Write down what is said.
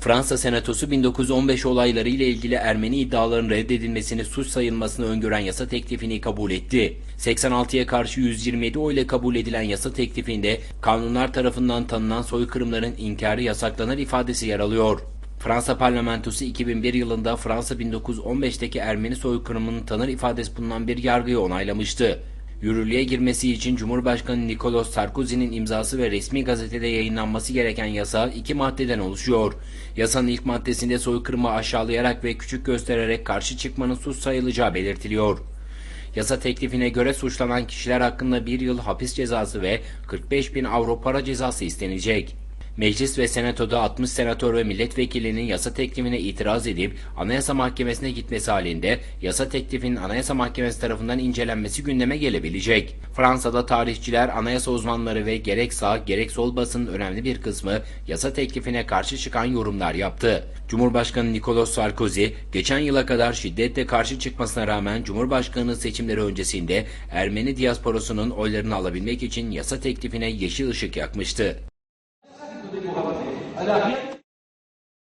Fransa Senatosu 1915 olayları ile ilgili Ermeni iddiaların reddedilmesini suç sayılmasını öngören yasa teklifini kabul etti. 86'ya karşı 127 oyla kabul edilen yasa teklifinde kanunlar tarafından tanınan soykırımların inkarı yasaklanan ifadesi yer alıyor. Fransa parlamentosu 2001 yılında Fransa 1915'teki Ermeni soykırımının tanır ifadesi bulunan bir yargıyı onaylamıştı. Yürürlüğe girmesi için Cumhurbaşkanı Nicolas Sarkozy'nin imzası ve resmi gazetede yayınlanması gereken yasa iki maddeden oluşuyor. Yasanın ilk maddesinde soykırımı aşağılayarak ve küçük göstererek karşı çıkmanın suç sayılacağı belirtiliyor. Yasa teklifine göre suçlanan kişiler hakkında bir yıl hapis cezası ve 45 bin avro para cezası istenecek. Meclis ve Senato'da 60 senatör ve milletvekilinin yasa teklifine itiraz edip Anayasa Mahkemesi'ne gitmesi halinde yasa teklifinin Anayasa Mahkemesi tarafından incelenmesi gündeme gelebilecek. Fransa'da tarihçiler, anayasa uzmanları ve gerek sağ gerek sol basının önemli bir kısmı yasa teklifine karşı çıkan yorumlar yaptı. Cumhurbaşkanı Nicolas Sarkozy, geçen yıla kadar şiddetle karşı çıkmasına rağmen Cumhurbaşkanı seçimleri öncesinde Ermeni diasporusunun oylarını alabilmek için yasa teklifine yeşil ışık yakmıştı. تقدمها ألاقيت